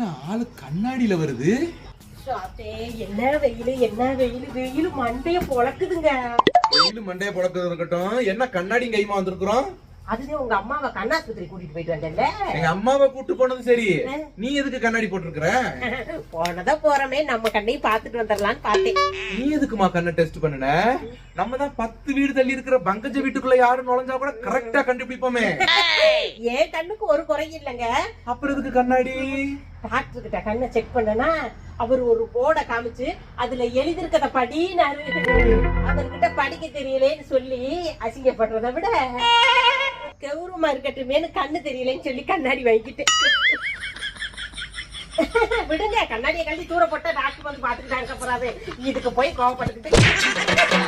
அது கண்ணாடியில வருது? என்ன வெயிலு என்ன வெயிலு வெயிலு மண்டைய பொழக்குதுங்க. வெயில் மண்டைய புழக்கிறது இருக்கட்டும். என்ன கண்ணாடி கைமா வந்திருக்கிறோம்? அதுதான் உங்க அம்மாவை கண்ணாஸ்பத்திரி கூட்டிட்டு போயிட்டு வந்தேன்ல. எங்க அம்மாவை கூட்டு போனது சரி. நீ எதுக்கு கண்ணாடி போட்டிருக்கிற? போனதா போறமே நம்ம கண்ணையும் பாத்துட்டு வந்துடலாம்னு பார்த்தேன். நீ எதுக்குமா கண்ணை டெஸ்ட் பண்ணுன? நம்ம தான் பத்து வீடு தள்ளி இருக்கிற பங்கஜ வீட்டுக்குள்ள யாரும் நுழைஞ்சா கூட கரெக்டா கண்டுபிடிப்போமே. என் கண்ணுக்கு ஒரு குறையும் இல்லைங்க? அப்புறம் எதுக்கு கண்ணாடி? டாக்டர் கிட்ட கண்ணை செக் பண்ணனா அவர் ஒரு போர்டை காமிச்சு அதுல எழுதிருக்கத படினாரு அவர்கிட்ட படிக்க தெரியலேன்னு சொல்லி அசிங்கப்படுறதை விட கௌரவமா இருக்கட்டுமேனு கண்ணு தெரியலேன்னு சொல்லி கண்ணாடி வாங்கிட்டு. விடுங்க கண்ணாடியை கழட்டி தூர போட்டா டாக்டர் வந்து பாத்துக்கிட்டாங்க போறாது இதுக்கு போய் கோவப்பட்டுக்கிட்டு